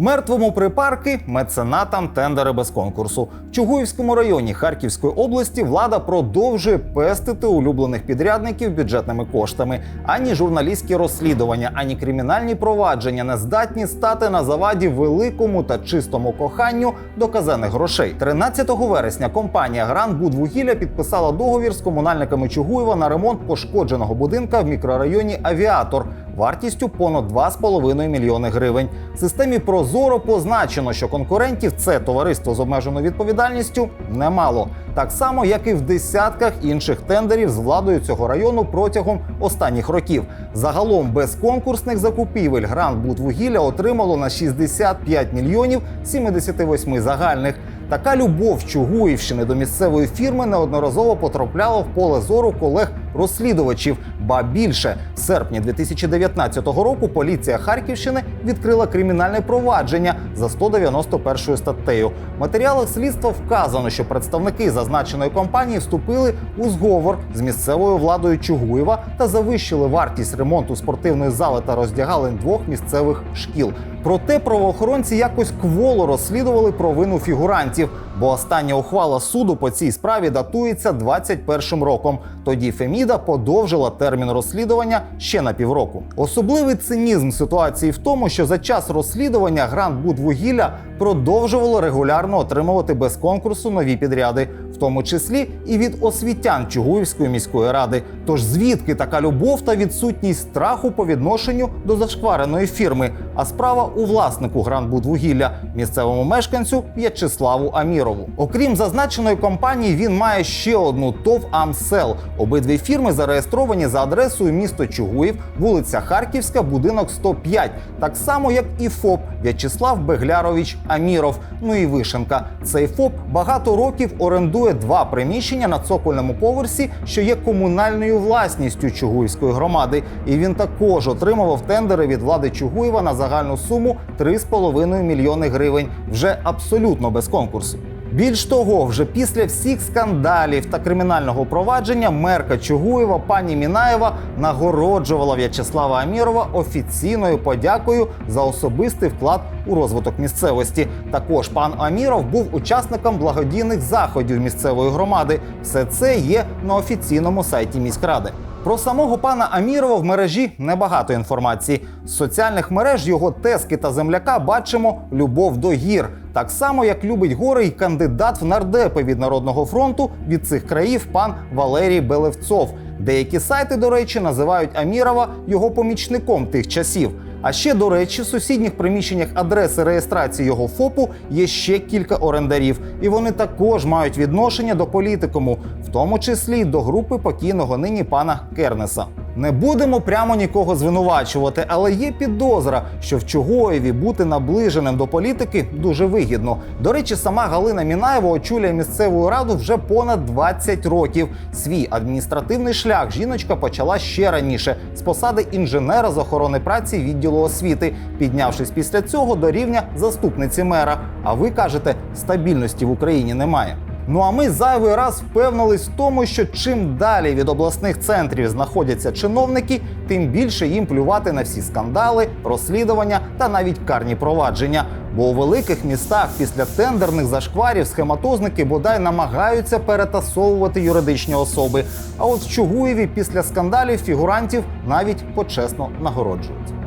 Мертвому припарки меценатам тендери без конкурсу. В Чугуївському районі Харківської області влада продовжує пестити улюблених підрядників бюджетними коштами. Ані журналістські розслідування, ані кримінальні провадження не здатні стати на заваді великому та чистому коханню до казенних грошей. 13 вересня компанія Гранд Будвугілля підписала договір з комунальниками Чугуєва на ремонт пошкодженого будинка в мікрорайоні Авіатор вартістю понад 2,5 мільйони гривень. В системі Прозоро позначено, що конкурентів це товариство з обмеженою відповідальністю немало. Так само, як і в десятках інших тендерів з владою цього району протягом останніх років. Загалом без конкурсних закупівель Гранд Будвугілля отримало на 65 мільйонів 78 загальних. Така любов Чугуївщини до місцевої фірми неодноразово потрапляла в поле зору колег розслідувачів. Ба більше в серпні 2019 року поліція Харківщини відкрила кримінальне провадження за 191 статтею. В матеріалах слідства вказано, що представники зазначеної компанії вступили у зговор з місцевою владою Чугуєва та завищили вартість ремонту спортивної зали та роздягалень двох місцевих шкіл. Проте правоохоронці якось кволо розслідували провину фігурантів, бо остання ухвала суду по цій справі датується 21 роком. Тоді Феміда подовжила термін розслідування ще на півроку. Особливий цинізм ситуації в тому, що за час розслідування Гранд Будвугілля продовжувало регулярно отримувати без конкурсу нові підряди, в тому числі і від освітян Чугуївської міської ради. Тож звідки така любов та відсутність страху по відношенню до зашквареної фірми? А справа у власнику Гранд Будвугілля, місцевому мешканцю В'ячеславу Амірову. Окрім зазначеної компанії, він має ще одну ТОВ Амсел. Обидві фірми зареєстровані за адресою місто Чугуїв, вулиця Харківська, будинок 105, так само як і ФОП В'ячеслав Беглярович Аміров. Ну і Вишенка. Цей ФОП багато років орендує два приміщення на цокольному поверсі, що є комунальною власністю Чугуївської громади. І він також отримував тендери від влади Чугуєва на загальну суму 3,5 мільйони гривень, вже абсолютно без конкурсу. Більш того, вже після всіх скандалів та кримінального провадження мерка Чугуєва пані Мінаєва нагороджувала В'ячеслава Амірова офіційною подякою за особистий вклад у розвиток місцевості. Також пан Аміров був учасником благодійних заходів місцевої громади. Все це є на офіційному сайті міськради. Про самого пана Амірова в мережі небагато інформації. З соціальних мереж його тески та земляка бачимо любов до гір. Так само, як любить гори й кандидат в нардепи від Народного фронту від цих країв пан Валерій Белевцов. Деякі сайти, до речі, називають Амірова його помічником тих часів. А ще, до речі, в сусідніх приміщеннях адреси реєстрації його ФОПу є ще кілька орендарів, і вони також мають відношення до політикуму, в тому числі до групи покійного нині пана Кернеса. Не будемо прямо нікого звинувачувати, але є підозра, що в Чугоєві бути наближеним до політики дуже вигідно. До речі, сама Галина Мінаєва очолює місцеву раду вже понад 20 років. Свій адміністративний шлях жіночка почала ще раніше з посади інженера з охорони праці відділу освіти, піднявшись після цього до рівня заступниці мера. А ви кажете, стабільності в Україні немає. Ну а ми зайвий раз впевнились в тому, що чим далі від обласних центрів знаходяться чиновники, тим більше їм плювати на всі скандали, розслідування та навіть карні провадження. Бо у великих містах після тендерних зашкварів схематозники бодай намагаються перетасовувати юридичні особи. А от в Чугуєві після скандалів фігурантів навіть почесно нагороджують.